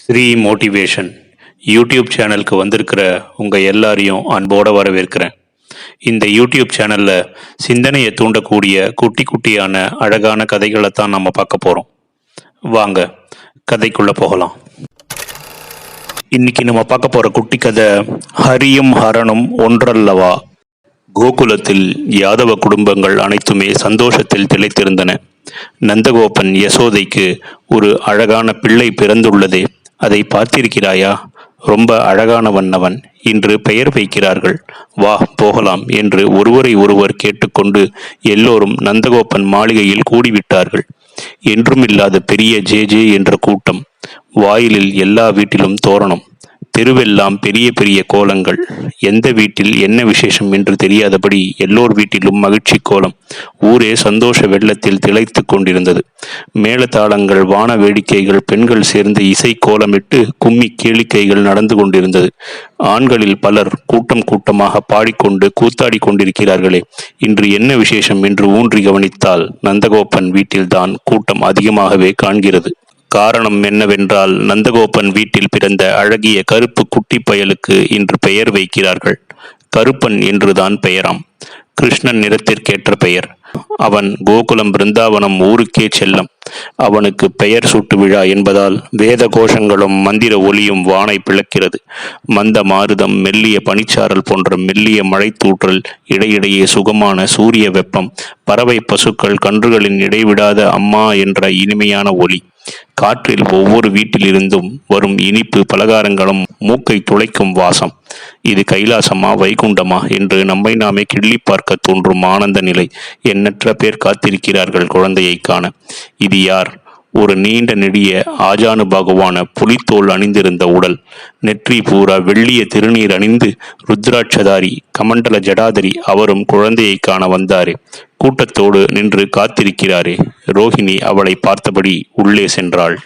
Sri motivation YouTube சேனலுக்கு வந்திருக்கிற உங்கள் எல்லாரையும் அன்போடு வரவேற்கிறேன். இந்த யூடியூப் சேனலில் சிந்தனையை தூண்டக்கூடிய குட்டி குட்டியான அழகான கதைகளை தான் நம்ம பார்க்க போகிறோம் வாங்க கதைக்குள்ளே போகலாம். இன்னைக்கு நம்ம பார்க்க போகிற குட்டி கதை ஹரியும் ஹரனும் ஒன்றல்லவா? கோகுலத்தில் யாதவ குடும்பங்கள் அனைத்துமே சந்தோஷத்தில் திளைத்திருந்தன. நந்தகோபன் யசோதைக்கு ஒரு அழகான பிள்ளை பிறந்துள்ளதே. அதை பார்த்திருக்கிறாயா? ரொம்ப அழகானவன் அவன் இன்று பெயர் வைக்கிறார்கள். வா போகலாம் என்று ஒருவரை ஒருவர் கேட்டுக்கொண்டு எல்லோரும் நந்தகோபன் மாளிகையில் கூடிவிட்டார்கள். என்றுமில்லாத பெரிய ஜே ஜே என்ற கூட்டம். வாயிலில் எல்லா வீட்டிலும் தோரணம். தெருவெல்லாம் பெரிய பெரிய கோலங்கள். எந்த வீட்டில் என்ன விசேஷம் என்று தெரியாதபடி எல்லோர் வீட்டிலும் மகிழ்ச்சி கோலம் ஊரே சந்தோஷ வெள்ளத்தில் திளைத்துக் கொண்டிருந்தது. மேளதாளங்கள் வான வேடிக்கைகள் பெண்கள் சேர்ந்து இசை கோலமிட்டு கும்மி கேளிக்கைகள் நடந்து கொண்டிருந்தது. ஆண்களில் பலர் கூட்டம் கூட்டமாக பாடிக்கொண்டு கூத்தாடி கொண்டிருக்கிறார்களே இன்று என்ன விசேஷம் என்று ஊன்றி கவனித்தால் நந்தகோபன் வீட்டில்தான் கூட்டம் அதிகமாகவே காண்கிறது. காரணம் என்னவென்றால் நந்தகோபன் வீட்டில் பிறந்த அழகிய கருப்பு குட்டி பயலுக்கு இன்று பெயர் வைக்கிறார்கள். கருப்பன் என்றுதான் பெயராம். கிருஷ்ணன் நிறத்திற்கேற்ற பெயர். அவன் கோகுலம் பிருந்தாவனம் ஊருக்கே செல்லம். அவனுக்கு பெயர் சூட்டு விழா என்பதால் வேத கோஷங்களும் மந்திர ஒலியும் வானை பிளக்கிறது. மந்த மாருதம் மெல்லிய பனிச்சாரல் போன்ற மெல்லிய மழைத்தூற்றல் இடையிடையே சுகமான சூரிய வெப்பம் பறவை பசுக்கள் கன்றுகளின் இடைவிடாத அம்மா என்ற இனிமையான ஒலி. காற்றில் ஒவ்வொரு வீட்டிலிருந்தும் வரும் இனிப்பு பலகாரங்களும் மூக்கை துளைக்கும் வாசம். இது கைலாசமா வைகுண்டமா என்று நம்மை நாமே கிள்ளி பார்க்க தோன்றும் ஆனந்த நிலை. எண்ணற்ற பேர் காத்திருக்கிறார்கள் குழந்தையை காண. இது யார் ஒரு நீண்ட நெடிய ஆஜானு பகவான புலித்தோல் அணிந்திருந்த உடல் நெற்றி பூரா வெள்ளிய திருநீர் அணிந்து ருத்ராட்சதாரி கமண்டல ஜடாதரி அவரும் குழந்தையை காண வந்தாரே. கூட்டத்தோடு நின்று காத்திருக்கிறாரே. ரோஹிணி அவளை பார்த்தபடி உள்ளே சென்றாள்.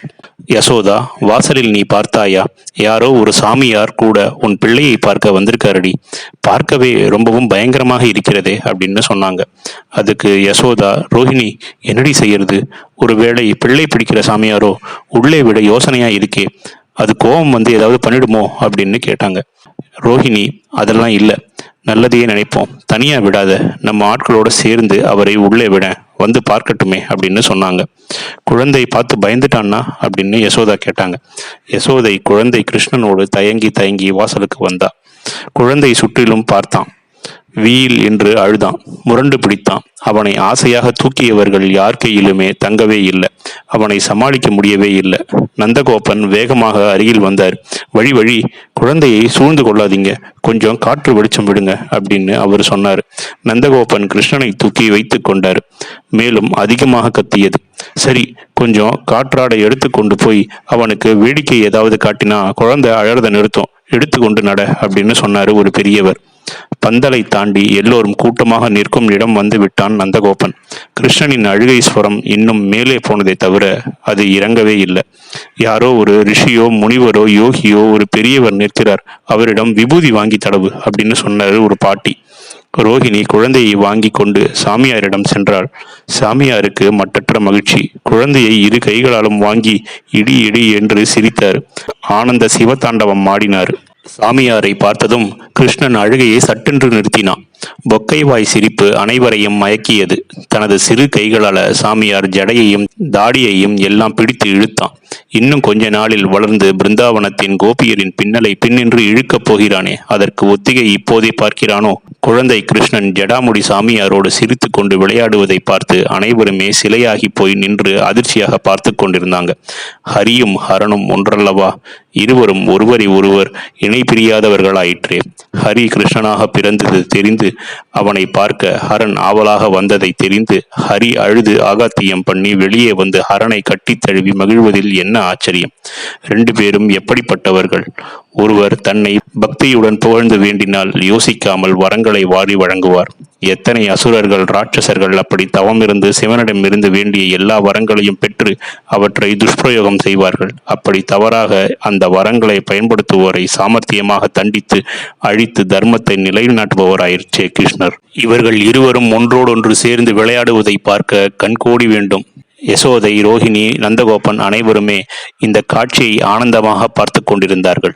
யசோதா வாசலில் நீ பார்த்தாயா? யாரோ ஒரு சாமியார் கூட உன் பிள்ளையை பார்க்க வந்திருக்காரடி. பார்க்கவே ரொம்பவும் பயங்கரமாக இருக்கிறதே அப்படின்னு சொன்னாங்க. அதுக்கு யசோதா ரோஹிணி என்னடி செய்யறது? ஒருவேளை பிள்ளை பிடிக்கிற சாமியாரோ? உள்ளே விட யோசனையா இருக்கே. அது கோபம் வந்து ஏதாவது பண்ணிடுமோ அப்படின்னு கேட்டாங்க. ரோஹிணி அதெல்லாம் இல்லை. நல்லதையே நினைப்போம். தனியாக விடாத. நம்ம ஆட்களோடு சேர்ந்து அவரை உள்ளே விட வந்து பார்க்கட்டுமே அப்படின்னு சொன்னாங்க. குழந்தை பார்த்து பயந்துட்டான்னா அப்படின்னு யசோதா கேட்டாங்க. யசோதை குழந்தை கிருஷ்ணனோடு தயங்கி தயங்கி வாசலுக்கு வந்தா. குழந்தை சுற்றிலும் பார்த்தான். வீல் என்று அழுதான். முரண்டு பிடித்தான். அவனை ஆசையாக தூக்கியவர்கள் யார் கையிலுமே தங்கவே இல்லை. அவனை சமாளிக்க முடியவே இல்லை. நந்தகோபன் வேகமாக அருகில் வந்தார். வழி வழி குழந்தையை சூழ்ந்து கொள்ளாதீங்க. கொஞ்சம் காற்று வெளிச்சம் விடுங்க அப்படின்னு அவர் சொன்னார். நந்தகோபன் கிருஷ்ணனை தூக்கி வைத்து கொண்டார். மேலும் அதிகமாக கத்தியது. சரி கொஞ்சம் காற்றாடை எடுத்து கொண்டு போய் அவனுக்கு வேடிக்கை ஏதாவது காட்டினா குழந்தை அழறத நிறுத்தும். எடுத்துக்கொண்டு நட அப்படின்னு சொன்னார் ஒரு பெரியவர். பந்தலை தாண்டி எல்லோரும் கூட்டமாக நிற்கும் இடம் வந்து விட்டான் நந்தகோபன். கிருஷ்ணனின் அழுகை ஸ்வரம் இன்னும் மேலே போனதை தவிர அது இறங்கவே இல்லை. யாரோ ஒரு ரிஷியோ முனிவரோ யோகியோ ஒரு பெரியவர் நிற்கிறார். அவரிடம் விபூதி வாங்கி தடவு அப்படின்னு சொன்னாரு ஒரு பாட்டி. ரோஹிணி குழந்தையை வாங்கி கொண்டு சாமியாரிடம் சென்றாள். சாமியாருக்கு மட்டற்ற மகிழ்ச்சி. குழந்தையை இரு கைகளாலும் வாங்கி இடி இடி என்று சிரித்தார். ஆனந்த சிவதாண்டவம் ஆடினார். சாமியாரை பார்த்ததும் கிருஷ்ணன் அழுகையை சட்டென்று நிறுத்தினான். பொக்கைவாய் சிரிப்பு அனைவரையும் மயக்கியது. தனது சிறு கைகளால சாமியார் ஜடையையும் தாடியையும் எல்லாம் பிடித்து இழுத்தான். இன்னும் கொஞ்ச நாளில் வளர்ந்து பிருந்தாவனத்தின் கோபியரின் பின்னலை பின்னின்று இழுக்கப் போகிறானே அதற்கு ஒத்திகை இப்போதே பார்க்கிறானோ? குழந்தை கிருஷ்ணன் ஜடாமுடி சாமியாரோடு சிரித்து கொண்டு விளையாடுவதை பார்த்து அனைவருமே சிலையாகி போய் நின்று அதிர்ச்சியாக பார்த்து கொண்டிருந்தாங்க. ஹரியும் ஹரனும் ஒன்றல்லவா? இருவரும் ஒருவரை ஒருவர் இணை பிரியாதவர்களாயிற்றே ஹரி கிருஷ்ணனாக பிறந்தது தெரிந்து அவனை பார்க்க ஹரன் ஆவலாக வந்ததை தெரிந்து ஹரி அழுது ஆகாத்தியம் பண்ணி வெளியே வந்து ஹரனை கட்டி தழுவி மகிழ்வதில் என்ன ஆச்சரியம்? ரெண்டு பேரும் எப்படிப்பட்டவர்கள்? ஒருவர் தன்னை பக்தியுடன் புகழ்ந்து வேண்டினால் யோசிக்காமல் வரங்களை வாரி வழங்குவார். எத்தனை அசுரர்கள் ராட்சசர்கள் அப்படி தவமிருந்து சிவனிடமிருந்து வேண்டிய எல்லா வரங்களையும் பெற்று அவற்றை துஷ்பிரயோகம் செய்வார்கள். அப்படி தவறாக அந்த வரங்களை பயன்படுத்துவோரை சாமர்த்தியமாக தண்டித்து அழித்து தர்மத்தை நிலைநாட்டுபவராயிருச்சே கிருஷ்ணர். இவர்கள் இருவரும் ஒன்றோடொன்று சேர்ந்து விளையாடுவதை பார்க்க கண்கோடி வேண்டும். யசோதை ரோஹிணி நந்தகோபன் அனைவருமே இந்த காட்சியை ஆனந்தமாக பார்த்து கொண்டிருந்தார்கள்.